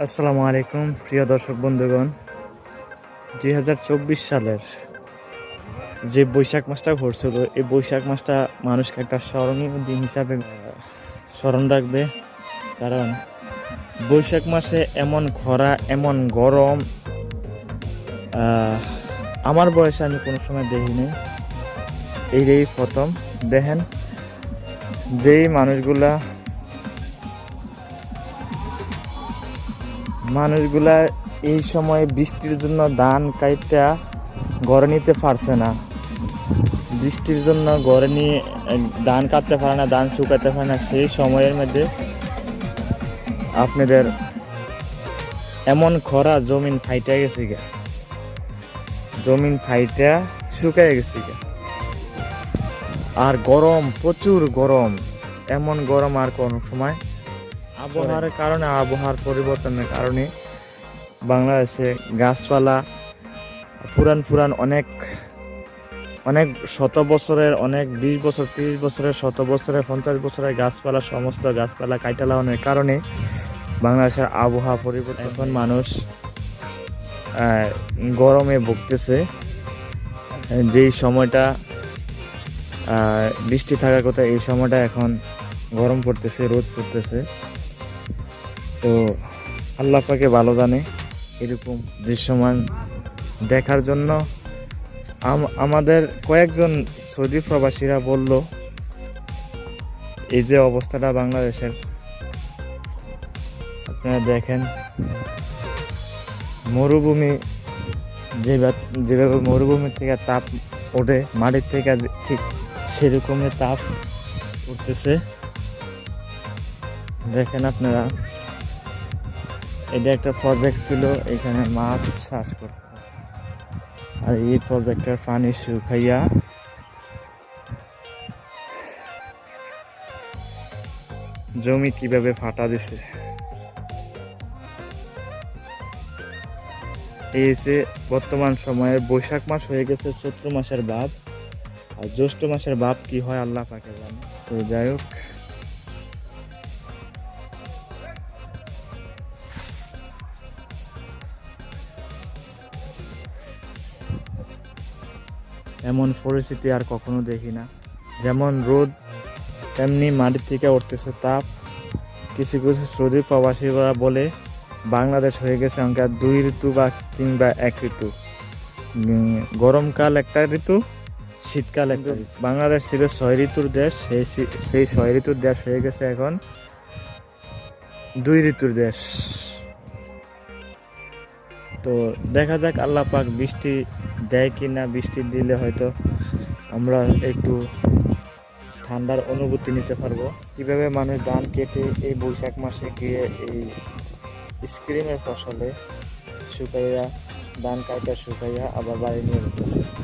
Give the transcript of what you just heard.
আসসালামু আলাইকুম, প্রিয় দর্শক বন্ধুগণ। দুই হাজার চব্বিশ সালের যে বৈশাখ মাসটা ঘটছিল, এই বৈশাখ মাসটা মানুষকে একটা স্মরণীয় দিন হিসাবে স্মরণ রাখবে। কারণ বৈশাখ মাসে এমন খরা, এমন গরম আমার বয়সে আমি কোনো সময় দেখিনি। এই প্রথম। দেখেন, যেই মানুষগুলা মানুষগুলা এই সময় বৃষ্টির জন্য ধান কাইটা ঘরে নিতে পারছে না। বৃষ্টির জন্য ঘরে নিয়ে, ধান কাটতে পারে না, ধান শুকাতে পারে না, সেই সময়ের মধ্যে আপনাদের এমন খরা জমিন ফাইটা গেছে গা জমিন ফাইটা শুকায় গেছে গা আর গরম, প্রচুর গরম। এমন গরম আর কোনো সময় আবহাওয়ার কারণে, আবহাওয়ার পরিবর্তনের কারণে বাংলাদেশে গাছপালা পুরান পুরান অনেক অনেক শত বছরের, অনেক বিশ বছর, তিরিশ বছরের, শত বছরের, পঞ্চাশ বছরের গাছপালা, সমস্ত গাছপালা কাইটা লাগানোর কারণে বাংলাদেশের আবহাওয়া পরিবর্তন এখন মানুষ গরমে ভুগতেছে। যেই সময়টা বৃষ্টি থাকার কথা, এই সময়টা এখন গরম পড়তেছে, রোদ পড়তেছে। তো আল্লাহ পাকে ভালো জানে এরকম দৃশ্যমান দেখার জন্য। আম- আমাদের কয়েকজন সৌদি প্রবাসীরা বলল, এই যে অবস্থাটা বাংলাদেশের। আপনারা দেখেন, মরুভূমি যেভাবে মরুভূমি থেকে তাপ ওঠে, মাটির থেকে ঠিক সেরকমই তাপ উঠতেছে। দেখেন আপনারা এটা একটা প্রজেক্ট ছিল, এখানে মাছ চাষ করত আর এই প্রজেক্টের পানি শুকাইয়া জমি কীভাবে ফাটা দিছে। এই হচ্ছে বর্তমান সময়ে বৈশাখ মাস হয়ে গেছে, চৈত্র মাসের বাদ। আর জ্যৈষ্ঠ মাসের বাপ কি হয় আল্লাহ পাকে জানে। তো যাই হোক এমন পরিস্থিতি আর কখনো দেখি না। যেমন রোদ, তেমনি মাটির থেকে উঠতেছে তাপ। কিছু কিছু সৌদি প্রবাসীরা বলে, বাংলাদেশ হয়ে গেছে অঙ্কা দুই ঋতু বা কিংবা এক ঋতু। গরমকাল একটা ঋতু, শীতকাল একটা ঋতু। বাংলাদেশ ছিল ছয় ঋতুর দেশ, সেই সেই ছয় ঋতুর দেশ হয়ে গেছে এখন দুই ঋতুর দেশ। তো দেখা যাক, আল্লাহ পাক বৃষ্টি দেয় কি না বৃষ্টি দিলে হয়তো আমরা একটু ঠান্ডার অনুভূতি নিতে পারব। কীভাবে মানুষ ধান কেটে এই বৈশাখ মাসে গিয়ে এই স্ক্রিমের ফসলে শুকাইয়া ধান কাটা শুকাইয়া আবার বাড়ি নিয়ে যেতেছে?